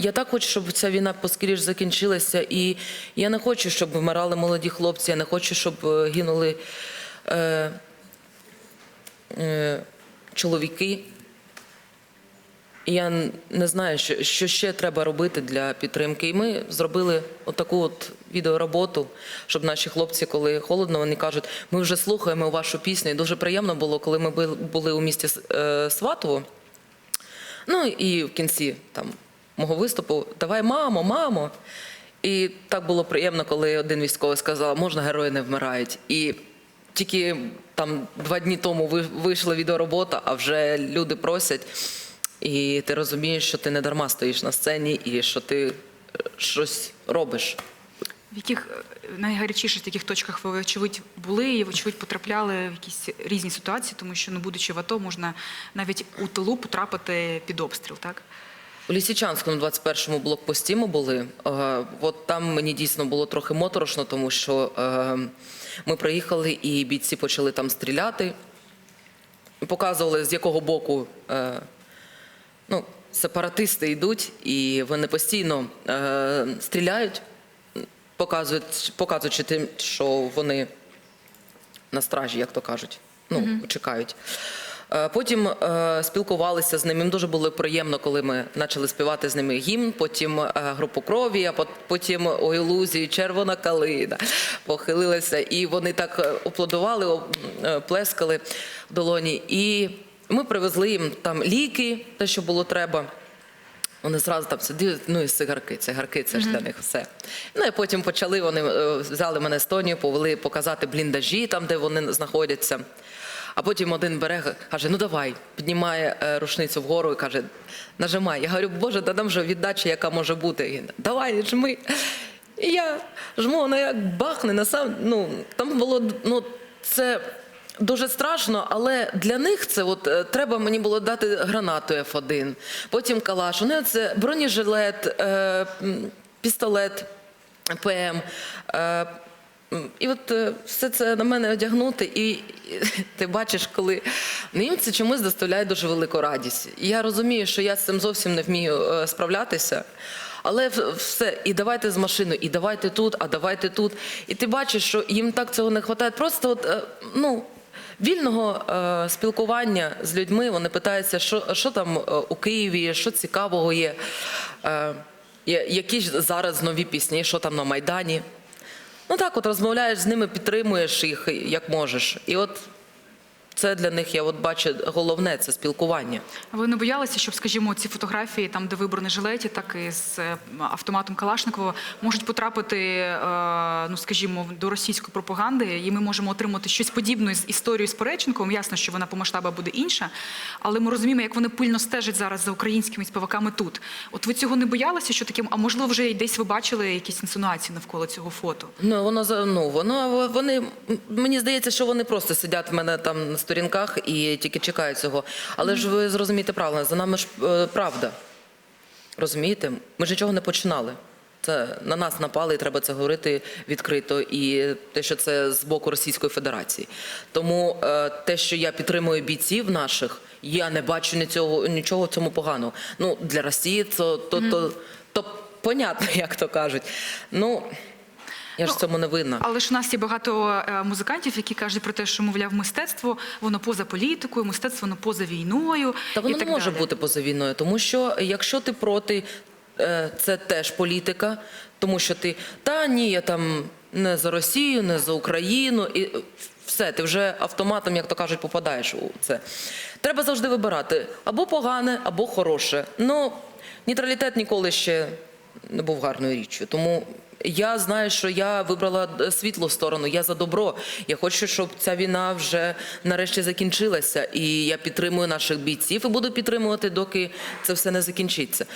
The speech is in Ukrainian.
Я так хочу, щоб ця війна поскоріш закінчилася, і я не хочу, щоб вмирали молоді хлопці, я не хочу, щоб е, гинули е, е, чоловіки. Я не знаю, що, що ще треба робити для підтримки. І ми зробили отаку от відеороботу, щоб наші хлопці, коли холодно, вони кажуть, ми вже слухаємо вашу пісню. І дуже приємно було, коли ми були у місті е, Сватово. Ну і в кінці там мого виступу давай, мамо, мамо. І так було приємно, коли один військовий сказав, можна герої не вмирають. І тільки там два дні тому ви- вийшла відеоробота, а вже люди просять. І ти розумієш, що ти не дарма стоїш на сцені і що ти е, щось робиш. В яких е, найгарячіших таких точках ви, вочевидь, були і, вочевидь, потрапляли в якісь різні ситуації, тому що, ну, будучи в АТО, можна навіть у тилу потрапити під обстріл, так? У Лісічанському 21-му блокпості ми були. Е, От там мені дійсно було трохи моторошно, тому що е, ми приїхали і бійці почали там стріляти. Показували, з якого боку е, ну, сепаратисти йдуть, і вони постійно стріляють, показують, показуючи тим, що вони на стражі, як то кажуть. Ну, чекають. Е, Потім е, спілкувалися з ними. Їм дуже було приємно, коли ми почали співати з ними гімн, потім е, групу крові, а потім у ілузії червона калина похилилася. І вони так аплодували, е, плескали в долоні. І ми привезли їм там ліки, те, що було треба. Вони зразу там сиділи, ну і цигарки, цигарки це ж для них все. Ну і потім почали вони взяли мене з Тонію, повели показати бліндажі там, де вони знаходяться. А потім один бере, каже: ну давай, піднімає е, рушницю вгору і каже, нажимай. Я говорю, Боже, та нам вже віддача, яка може бути. Давай, жми. І я жму, вона як бахне на сам. Ну там було ну це. Дуже страшно, але для них це от е, треба мені було дати гранату F1, потім калаш. Вони це бронежилет, е, пістолет ПМ. Е, і от е, все це на мене одягнути, і, ти бачиш, коли їм це чомусь доставляє дуже велику радість. І я розумію, що я з цим зовсім не вмію е, справлятися. Але все, і давайте з машиною, і давайте тут, а давайте тут. І ти бачиш, що їм так цього не вистачає. Просто от, е, ну, вільного спілкування з людьми. Вони питаються, що, що там у Києві, що цікавого є, які ж зараз нові пісні, що там на Майдані. Ну так, от розмовляєш з ними, підтримуєш їх як можеш. І от це для них, я от бачу, головне це спілкування. А Ви не боялися, щоб, скажімо, ці фотографії, там, де ви в бронежилеті, так і з е, автоматом Калашникова, можуть потрапити, е, ну скажімо, до російської пропаганди, і ми можемо отримати щось подібне з історією з Пореченковим. Ясно, що вона по масштабу буде інша, але ми розуміємо, як вони пильно стежать зараз за українськими співаками тут. От ви цього не боялися, що таким, а можливо, вже десь ви бачили якісь інсинуації навколо цього фото? Ну воно ну воно вони мені здається, що вони просто сидять в мене там на сторінках і тільки чекають цього. Але ж ви зрозумієте правильно, за нами ж е, правда. Розумієте? Ми ж нічого не починали. Це на нас напали, і треба це говорити відкрито. І те, що це з боку Російської Федерації. Тому е, те, що я підтримую бійців наших, я не бачу нічого, нічого в цьому поганого. Ну для Росії це то, то, то понятно, як то кажуть. Ну я ж в цьому не винна. Але ж у нас є багато е, музикантів, які кажуть про те, що мовляв, мистецтво воно поза політикою, мистецтво воно поза війною. Та воно і так не може далі. бути поза війною, тому що якщо ти проти, е, це теж політика, тому що ти та ні, я там не за Росію, не за Україну, і е, все, ти вже автоматом, як то кажуть, попадаєш у це. Треба завжди вибирати або погане, або хороше. Ну, нейтралітет ніколи ще не був гарною річчю. Тому я знаю, що я вибрала е, світлу сторону, я за добро. Я хочу, щоб ця війна вже нарешті закінчилася. І я підтримую наших бійців і буду підтримувати, доки це все не закінчиться.